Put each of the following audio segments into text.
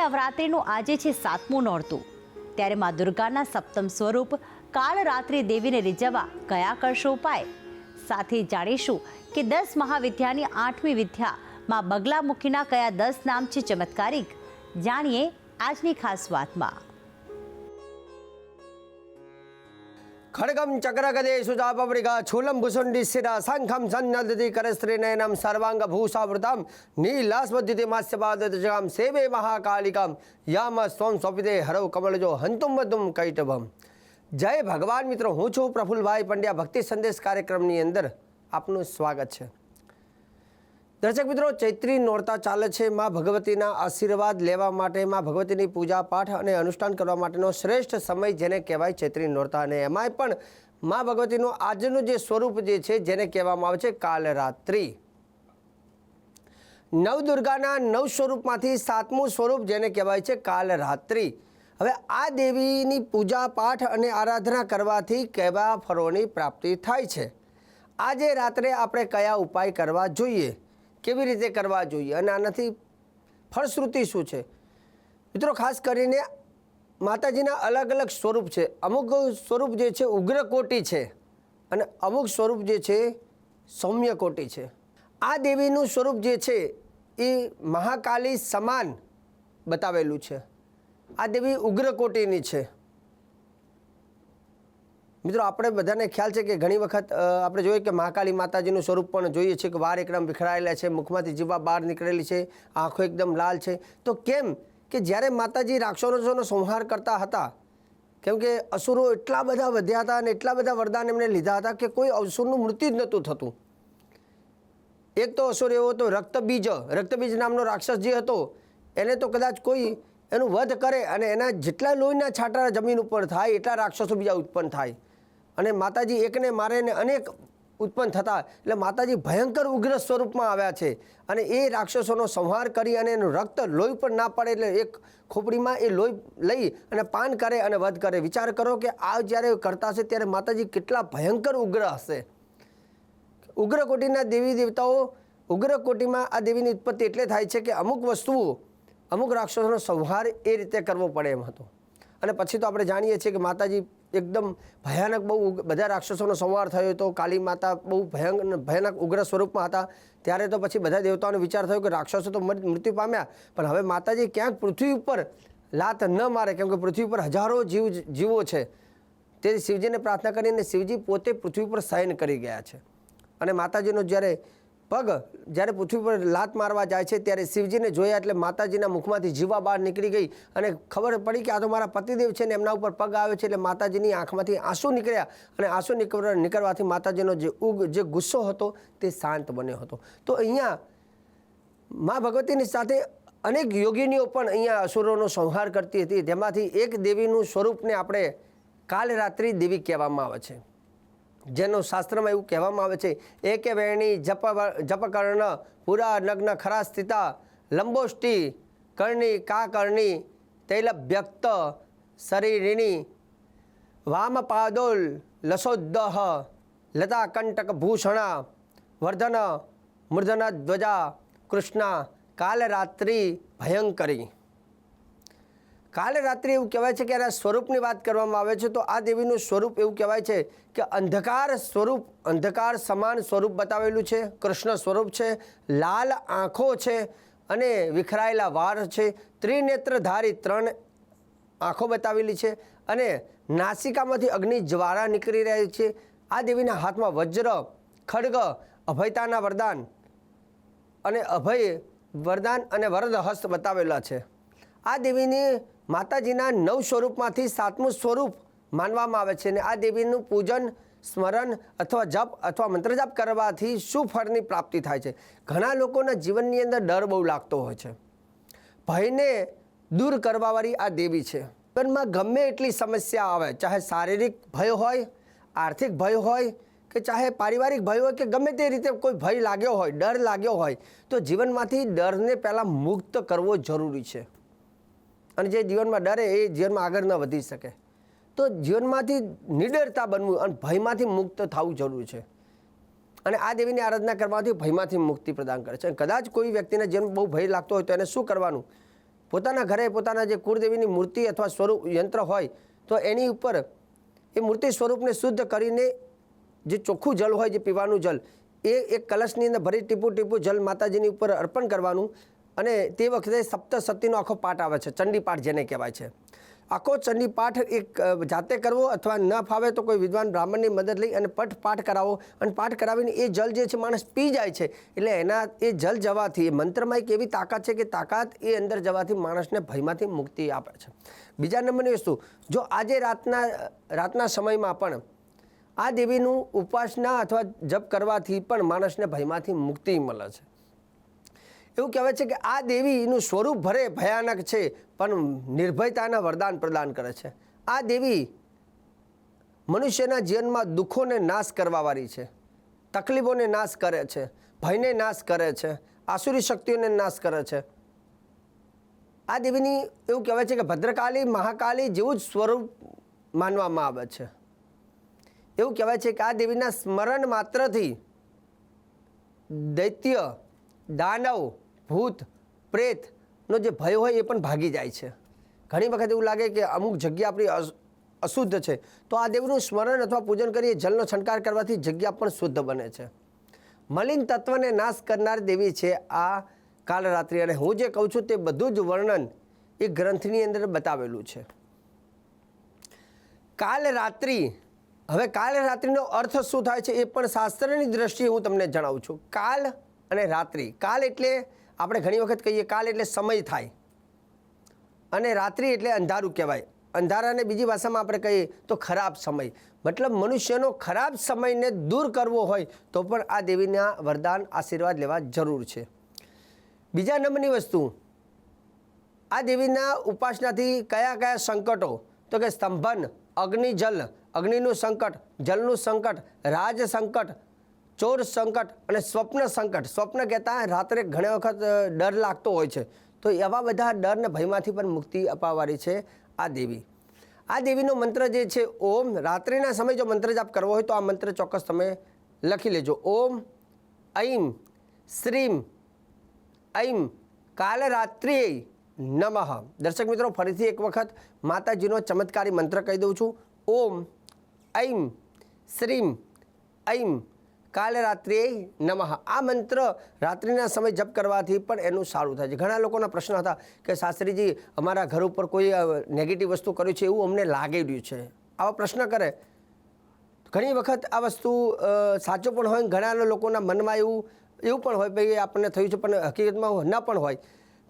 નવરાત્રિનું આજે છે સાતમું નોરતું. ત્યારે મા દુર્ગાના સપ્તમ સ્વરૂપ કાળરાત્રિ દેવીને રીઝવવા કયા કરશો ઉપાય? સાથે જાણીશું કે દસ મહાવિદ્યાની આઠમી વિદ્યા માં બગલામુખીના કયા દસ નામ છે ચમત્કારિક? જાણીએ આજની ખાસ વાતમાં. ખડગમ ચક્રગદે સુજાપવરિગા છૂલમ ભૂષુંડી શિરા શંખમ સન્નદતિ કરસ્ત્રીનયનમ સર્વાંગ ભૂષાવૃતમ નીલાસ્મદ્યુતિ માસ્યપાદજગામ સેવે મહાકાલિકામ યામ સ્વમ સ્વપિતે હરવ કમળજો હંતુમ વધુમ કૈટભમ જય ભગવાન મિત્રો હું છું પ્રફુલભાઈ પંડ્યા ભક્તિ સંદેશ કાર્યક્રમની અંદર આપનું સ્વાગત છે દર્શક મિત્રો, ચૈત્રી નોરતા ચાલે છે. માં ભગવતીના આશીર્વાદ લેવા માટે માં ભગવતીની પૂજા પાઠ અને અનુષ્ઠાન કરવા માટેનો શ્રેષ્ઠ સમય જેને કહેવાય ચૈત્રી નોરતા. અને એમાંય પણ માં ભગવતીનું આજનું જે સ્વરૂપ જે છે જેને કહેવામાં આવે છે કાલરાત્રિ. નવદુર્ગાના નવ સ્વરૂપમાંથી સાતમું સ્વરૂપ જેને કહેવાય છે કાલરાત્રિ. હવે આ દેવીની પૂજા પાઠ અને આરાધના કરવાથી કેવા ફળોની પ્રાપ્તિ થાય છે? આજે રાત્રે આપણે કયા ઉપાય કરવા જોઈએ? કેવી રીતે કરવા જોઈએ અને આનાથી ફળશ્રુતિ શું છે? મિત્રો, ખાસ કરીને માતાજીના અલગ અલગ સ્વરૂપ છે. અમુક સ્વરૂપ જે છે, ઉગ્રકોટી છે અને અમુક સ્વરૂપ જે છે સૌમ્ય કોટી છે. આ દેવીનું સ્વરૂપ જે છે, એ મહાકાલી સમાન બતાવેલું છે. આ દેવી ઉગ્રકોટીની છે. મિત્રો, આપણે બધાને ખ્યાલ છે કે ઘણી વખત આપણે જોઈએ કે મહાકાલી માતાજીનું સ્વરૂપ પણ જોઈએ છીએ કે વાર એકદમ વિખરાયેલા છે, મુખમાંથી જીવા બહાર નીકળેલી છે, આંખો એકદમ લાલ છે. તો કેમ કે જ્યારે માતાજી રાક્ષસોનો સંહાર કરતા હતા, કેમ કે અસુરો એટલા બધા વધ્યા હતા અને એટલા બધા વરદાન એમણે લીધા હતા કે કોઈ અસુરનું મૃત્યુ જ નહોતું થતું. એક તો અસુર એવો હતો, રક્તબીજ રક્તબીજ નામનો રાક્ષસ જે હતો, એને તો કદાચ કોઈ એનું વધ કરે અને એના જેટલા લોહીના છાંટા જમીન ઉપર થાય, એટલા રાક્ષસો બીજા ઉત્પન્ન થાય. અને માતાજી એકને મારે ને અનેક ઉત્પન્ન થતા, એટલે માતાજી ભયંકર ઉગ્ર સ્વરૂપમાં આવ્યા છે. અને એ રાક્ષસોનો સંહાર કરી અને એનું રક્ત લોહી પણ ના પડે એટલે એક ખોપડીમાં એ લોહી લઈ અને પાન કરે અને વધ કરે. વિચાર કરો કે આ જ્યારે કરતા હશે ત્યારે માતાજી કેટલા ભયંકર ઉગ્ર હશે. ઉગ્રકોટીના દેવી દેવતાઓ ઉગ્રકોટીમાં આ દેવીની ઉત્પત્તિ એટલે થાય છે કે અમુક વસ્તુઓ અમુક રાક્ષસોનો સંહાર એ રીતે કરવો પડે એમ હતો. અને પછી તો આપણે જાણીએ છીએ કે માતાજી એકદમ ભયાનક બહુ બધા રાક્ષસોનો સંવાર થયો હતો કાલી માતા બહુ ભયંકર ભયાનક ઉગ્ર સ્વરૂપમાં હતા. ત્યારે તો પછી બધા દેવતાઓનો વિચાર થયો કે રાક્ષસો તો મૃત્યુ પામ્યા. પણ હવે માતાજી ક્યાંક પૃથ્વી ઉપર લાત ન મારે, કેમ કે પૃથ્વી ઉપર હજારો જીવ જીવો છે. તે શિવજીને પ્રાર્થના કરીને શિવજી પોતે પૃથ્વી પર શયન કરી ગયા છે. અને માતાજીનો જ્યારે પગ જ્યારે પૃથ્વી પર લાત મારવા જાય છે ત્યારે શિવજીને જોયા એટલે માતાજીના મુખમાંથી જીવા બહાર નીકળી ગઈ અને ખબર પડી કે આ તો મારા પતિદેવ છે ને એમના ઉપર પગ આવે છે એટલે માતાજીની આંખમાંથી આંસુ નીકળ્યા અને આંસુ નીકળ નીકળવાથી માતાજીનો જે ઉગ, જે ગુસ્સો હતો તે શાંત બન્યો હતો. તો અહીંયા મા ભગવતીની સાથે અનેક યોગીનીઓ પણ અહીંયા અસુરોનો સંહાર કરતી હતી. તેમાંથી એક દેવીનું સ્વરૂપને આપણે કાલ રાત્રિ દેવી કહેવામાં આવે છે. જેનું શાસ્ત્રમાં એવું કહેવામાં આવે છે, એકે વેણી જપ જપકર્ણ પુરા નગ્ન ખરા સ્થિતા, લંબોષ્ટી કર્ણી કા કર્ણી તૈલભ્યક્ત શરીરિણી, વામ પાદોલ લસોદ્દહ, લતા કંટક ભૂષણા, વર્ધન મૂર્ધન ધ્વજા, કૃષ્ણા કાલરાત્રિ ભયંકરી. કાલે રાત્રે એવું કહેવાય છે કે એના સ્વરૂપની વાત કરવામાં આવે છે, તો આ દેવીનું સ્વરૂપ એવું કહેવાય છે કે અંધકાર સ્વરૂપ, અંધકાર સમાન સ્વરૂપ બતાવેલું છે, કૃષ્ણ સ્વરૂપ છે, લાલ આંખો છે અને વિખરાયેલા વાર છે. ત્રિનેત્રધારી ત્રણ આંખો બતાવેલી છે અને નાસિકામાંથી અગ્નિ જ્વાળા નીકળી રહી છે. આ દેવીના હાથમાં વજ્ર, ખડગ, અભયતાના વરદાન અને અભય, વરદાન અને વરદ હસ્ત બતાવેલા છે. આ દેવીની માતાજીના નવ સ્વરૂપમાંથી સાતમું સ્વરૂપ માનવામાં આવે છે અને આ દેવીનું પૂજન, સ્મરણ અથવા જપ અથવા મંત્ર જાપ કરવાથી શું ફળની પ્રાપ્તિ થાય છે? ઘણા લોકોના જીવનની અંદર ડર બહુ લાગતો હોય છે. ભયને દૂર કરવાવાળી આ દેવી છે. જીવનમાં ગમે એટલી સમસ્યા આવે, ચાહે શારીરિક ભય હોય, આર્થિક ભય હોય કે ચાહે પારિવારિક ભય હોય કે ગમે તે રીતે કોઈ ભય લાગ્યો હોય, ડર લાગ્યો હોય, તો જીવનમાંથી ડરને પહેલાં મુક્ત કરવો જરૂરી છે. અને જે જીવનમાં ડરે એ જીવનમાં આગળ ન વધી શકે. તો જીવનમાંથી નિડરતા બનવું અને ભયમાંથી મુક્ત થવું જરૂર છે. અને આ દેવીની આરાધના કરવાથી ભયમાંથી મુક્તિ પ્રદાન કરે છે. કદાચ કોઈ વ્યક્તિને જેમ બહુ ભય લાગતો હોય તો એને શું કરવાનું? પોતાના ઘરે પોતાના જે કુળદેવીની મૂર્તિ અથવા સ્વરૂપ યંત્ર હોય તો એની ઉપર એ મૂર્તિ સ્વરૂપને શુદ્ધ કરીને જે ચોખ્ખું જલ હોય જે પીવાનું જલ, એ એક કલશની અંદર ભરી ટીપું ટીપું જલ માતાજીની ઉપર અર્પણ કરવાનું. અને તે વખતે સપ્તસતીનો આખો પાઠ આવે છે, ચંડીપાઠ જેને કહેવાય છે. આખો ચંડીપાઠ એક જાતે કરવો અથવા ન ફાવે તો કોઈ વિદ્વાન બ્રાહ્મણની મદદ લઈ અને પઠ પાઠ કરાવો. અને પાઠ કરાવીને એ જલ જે છે માણસ પી જાય છે, એટલે એના, એ જલ જવાથી મંત્રમાં એક એવી તાકાત છે કે તાકાત એ અંદર જવાથી માણસને ભયમાંથી મુક્તિ આપે છે. બીજા નંબરની વસ્તુ, જો આજે રાતના રાતના સમયમાં પણ આ દેવીનું ઉપાસના અથવા જપ કરવાથી પણ માણસને ભયમાંથી મુક્તિ મળે છે. એવું કહેવાય છે કે આ દેવીનું સ્વરૂપ ભરે, ભયાનક છે, પણ નિર્ભયતાના વરદાન પ્રદાન કરે છે. આ દેવી મનુષ્યના જીવનમાં દુઃખોને નાશ કરવાવાળી છે, તકલીફોને નાશ કરે છે, ભયને નાશ કરે છે, આસુરી શક્તિઓને નાશ કરે છે. આ દેવીની એવું કહેવાય છે કે ભદ્રકાળી મહાકાલી જેવું જ સ્વરૂપ માનવામાં આવે છે. એવું કહેવાય છે કે આ દેવીના સ્મરણ માત્રથી દૈત્ય દાનવ, ભૂત પ્રેતનો જે ભય હોય એ પણ ભાગી જાય છે. ઘણી વખત એવું લાગે કે અમુક જગ્યા આપણી અશુદ્ધ છે, તો આ દેવનું સ્મરણ અથવા પૂજન કરીએ, જલનો છંટકાર કરવાથી જગ્યા પણ શુદ્ધ બને છે. મલિન તત્વને નાશ કરનાર દેવી છે આ કાલરાત્રિ અને હું જે કહું છું તે બધું જ વર્ણન એ ગ્રંથની અંદર બતાવેલું છે. કાલ રાત્રિ હવે કાલ રાત્રિનો અર્થ શું થાય છે એ પણ શાસ્ત્રની દ્રષ્ટિએ હું તમને જણાવું છું. કાલ અને રાત્રિ. કાલ એટલે આપણે ઘણી વખત કહીએ, કાલ એટલે સમય થાય. અને રાત્રિ એટલે અંધારું કહેવાય. અંધારાને બીજી ભાષામાં આપણે કહીએ તો ખરાબ સમય. મતલબ મનુષ્યનો ખરાબ સમયને દૂર કરવો હોય તો પણ આ દેવીના વરદાન, આશીર્વાદ લેવા જરૂર છે. બીજા નંબરની વસ્તુ, આ દેવીના ઉપાસનાથી કયા કયા સંકટો? તો કે સ્તંભન, અગ્નિ જલ, અગ્નિનું સંકટ, જલનું સંકટ, રાજ સંકટ ચોર સંકટ અને સ્વપ્ન સંકટ. સ્વપ્ન કહેતા રાત્રે ઘણી વખત ડર લાગતો હોય છે. તો એવા બધા ડર ને ભયમાંથી પણ મુક્તિ અપાવવાની છે આ દેવી. આ દેવીનો મંત્ર જે છે, ઓમ, રાત્રિના સમય જો મંત્ર જાપ કરવો હોય તો આ મંત્ર ચોક્કસ તમે લખી લેજો. ઓમ, ઐમ, શ્રીમ, ઐમ કાલરાત્રિ નમઃ. દર્શક મિત્રો, ફરીથી એક વખત માતાજીનો ચમત્કારી મંત્ર કહી દઉં છું. ઓમ, ઐમ, શ્રીમ, ઐમ કાલરાત્રિ નમઃ. આ મંત્ર રાત્રિના સમય જપ કરવાથી પણ એનું સારું થાય છે. ઘણા લોકોના પ્રશ્ન હતા કે શાસ્ત્રીજી, અમારા ઘર ઉપર કોઈ નેગેટિવ વસ્તુ કર્યું છે એવું અમને લાગી રહ્યું છે. આવા પ્રશ્ન કરે. ઘણી વખત આ વસ્તુ સાચો પણ હોય ઘણા લોકોના મનમાં એવું એવું પણ હોય ભાઈ, આપણને થયું છે પણ હકીકતમાં ન પણ હોય.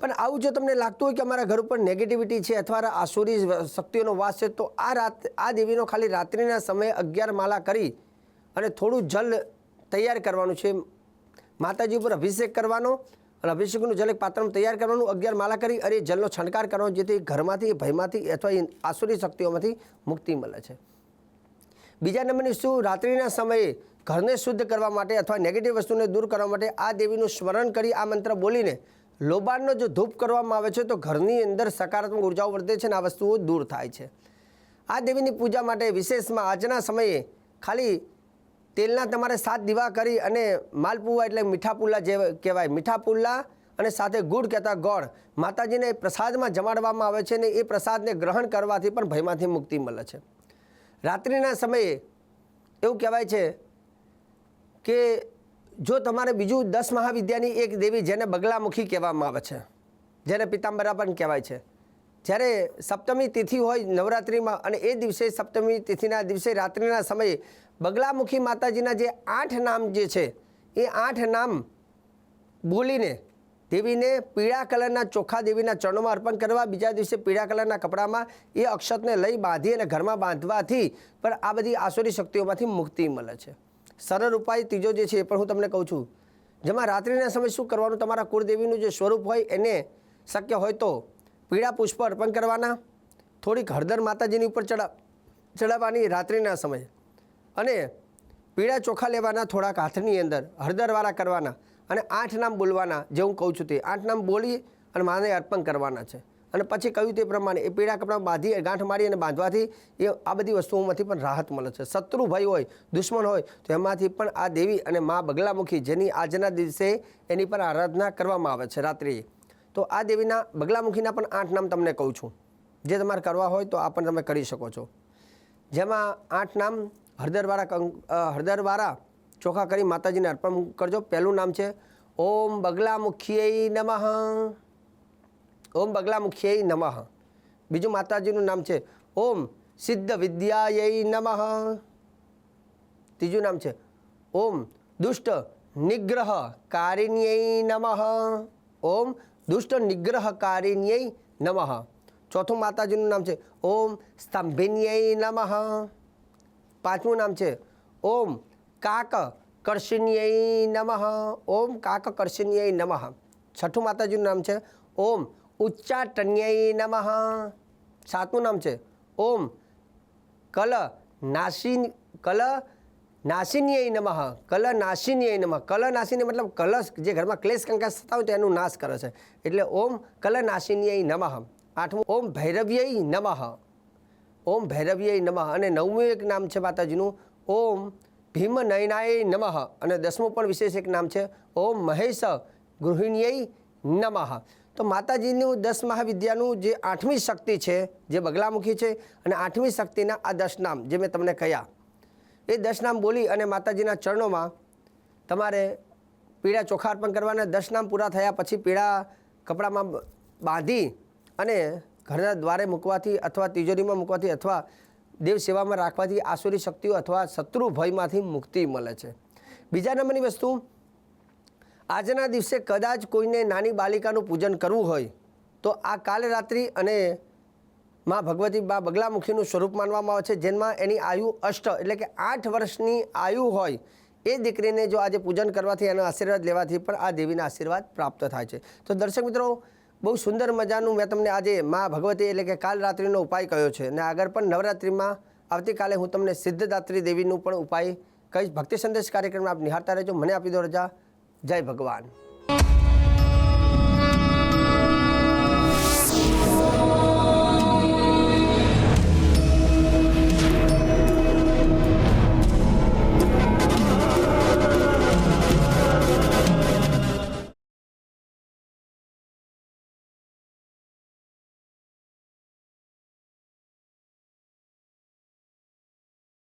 પણ આવું જો તમને લાગતું હોય કે અમારા ઘર ઉપર નેગેટિવિટી છે અથવા આસુરી શક્તિઓનો વાસ છે, તો આ રાત, આ દેવીનો ખાલી રાત્રિના સમયે અગિયાર માળા કરી અને થોડું જલ તૈયાર કરવાનું છે. માતાજી ઉપર અભિષેક કરવાનો અને અભિષેકનું જલ એક પાત્રમાં તૈયાર કરવાનું. અગિયાર માલા કરી અને જલનો છંટકાર કરવાનો, જેથી ઘરમાંથી, ભયમાંથી અથવા આસુરી શક્તિઓમાંથી મુક્તિ મળે છે. બીજા નંબરની શું? રાત્રિના સમયે ઘરને શુદ્ધ કરવા માટે અથવા નેગેટિવ વસ્તુને દૂર કરવા માટે આ દેવીનું સ્મરણ કરી આ મંત્ર બોલીને લોબાનનો જો ધૂપ કરવામાં આવે છે, તો ઘરની અંદર સકારાત્મક ઉર્જાઓ વર્તે છે અને આ વસ્તુઓ દૂર થાય છે. આ દેવીની પૂજા માટે વિશેષમાં આજના સમયે ખાલી તેલના તમારે સાત દીવા કરી અને માલપુવા એટલે મીઠા પુલ્લા જે કહેવાય મીઠા પુલ્લા અને સાથે ગુડ કહેતા ગોળ માતાજીને પ્રસાદમાં જમાડવામાં આવે છે અને એ પ્રસાદને ગ્રહણ કરવાથી પણ ભયમાંથી મુક્તિ મળે છે. રાત્રિના સમયે એવું કહેવાય છે કે જો તમારે બીજું દસ મહાવિદ્યાની એક દેવી જેને બગલામુખી કહેવામાં આવે છે, જેને પિતાંબરા પણ કહેવાય છે, જ્યારે સપ્તમી તિથિ હોય નવરાત્રિમાં અને એ દિવસે સપ્તમી તિથિના દિવસે રાત્રિના સમયે બગલામુખી માતાજીના જે આઠ નામ જે છે, એ આઠ નામ બોલીને દેવીને પીળા કલરના ચોખા દેવીના ચરણોમાં અર્પણ કરવા, બીજા દિવસે પીળા કલરના કપડામાં એ અક્ષતને લઈ બાંધી અને ઘરમાં બાંધવાથી પણ આ બધી આસુરી શક્તિઓમાંથી મુક્તિ મળે છે. સરળ ઉપાય ત્રીજો જે છે, એ પણ હું તમને કહું છું. જેમાં રાત્રિના સમય શું કરવાનું? તમારા કુળદેવીનું જે સ્વરૂપ હોય, એને શક્ય હોય તો પીળા પુષ્પ અર્પણ કરવાના, થોડીક હળદર માતાજીની ઉપર ચડા, ચડાવવાની રાત્રિના સમયે. અને પીળા ચોખા લેવાના થોડાક હાથની અંદર, હળદરવાળા કરવાના અને આઠ નામ બોલવાના જે હું કહું છું તે. આઠ નામ બોલી અને માને અર્પણ કરવાના છે. અને પછી કહ્યું તે પ્રમાણે એ પીળા કપડાં બાંધી ગાંઠ મારી અને બાંધવાથી એ આ બધી વસ્તુઓમાંથી પણ રાહત મળે છે. શત્રુ ભય હોય, દુશ્મન હોય, તો એમાંથી પણ આ દેવી અને મા બગલામુખી જેની આજના દિવસે એની પર આરાધના કરવામાં આવે છે રાત્રિએ તો આ દેવીના બગલામુખીના પણ આઠ નામ તમને કહું છું. જે તમારે કરવા હોય તો આ પણ તમે કરી શકો છો. જેમાં આઠ નામ હળદરવાળા કંક હળદરવાળા ચોખા કરી માતાજીને અર્પણ કરજો. પહેલું નામ છે ઓમ બગલામુખીય નમઃ. ઓમ બગલામુખીય નમઃ. બીજું માતાજીનું નામ છે ઓમ સિદ્ધ વિદ્યાય નમઃ. ત્રીજું નામ છે ઓમ દુષ્ટ નિગ્રહ કારિણ્ય નમઃ. ઓમ દુષ્ટ નિગ્રહ કારિણ્ય નમઃ. ચોથું માતાજીનું નામ છે ઓમ સ્તંભિન્યય નમઃ. પાંચમું નામ છે. ઓમ કાક કર્ષિન્યય નમઃ. ઓમ કાક કર્ષિન્યય નમઃ. છઠ્ઠું માતાજીનું નામ છે. ઓમ ઉચ્ચાટન્ય નમઃ. સાતમું નામ છે. ઓમ કલ નાશિન કલ નાશિન્યય નમઃ. કલ નાશિન્યય નમઃ. કલ નાશિન્ય મતલબ કલશ, જે ઘરમાં ક્લેશ કંકાશ થતા હોય તો એનું નાશ કરે છે. એટલે ઓમ કલ નાશિન્યય નમઃ. આઠમું, ઓમ ભૈરવ્યય નમઃ. ઓમ ભૈરવ્ય નમઃ અને નવમું એક નામ છે માતાજીનું. ઓમ ભીમ નયનાય નમઃ અને દસમું પણ વિશેષ એક નામ છે. ઓમ મહેશ ગૃહિણીય નમઃ. તો માતાજીનું દસ મહાવિદ્યાનું જે આઠમી શક્તિ છે, જે બગલામુખી છે, અને આઠમી શક્તિના આ દસ નામ જે મેં તમને કહ્યા, એ દસ નામ બોલી અને માતાજીના ચરણોમાં તમારે પીળા ચોખા અર્પણ કરવાના દસ નામ પૂરા થયા પછી પીળા કપડામાં બાંધી અને ઘરના દ્વારે મૂકવાથી અથવા તિજોરીમાં મૂકવાથી અથવા દેવ સેવામાં રાખવાથી આસુરી શક્તિઓ અથવા શત્રુ ભયમાંથી મુક્તિ મળે છે. બીજા નંબરની વસ્તુ, આજના દિવસે કદાચ કોઈને નાની બાલિકાનું પૂજન કરવું હોય, તો આ કાલ રાત્રિ અને માં ભગવતી બા બગલામુખીનું સ્વરૂપ માનવામાં આવે છે, જેમાં એની આયુ અષ્ટ એટલે કે આઠ વર્ષની આયુ હોય, એ દીકરીને જો આજે પૂજન કરવાથી એનો આશીર્વાદ લેવાથી પણ આ દેવીના આશીર્વાદ પ્રાપ્ત થાય છે. તો દર્શક મિત્રો બહુ સુંદર મજાનું મેં તમને આજે મા ભગવતી એટલે કે કાલ રાત્રિનો ઉપાય કહ્યો છે. અને આગળ પણ નવરાત્રિમાં આવતીકાલે હું તમને સિદ્ધદાત્રી દેવીનું પણ ઉપાય કહીશ. ભક્તિ સંદેશ કાર્યક્રમમાં આપ નિહાળતા રહેજો. મને આપી દો રજા. જય ભગવાન.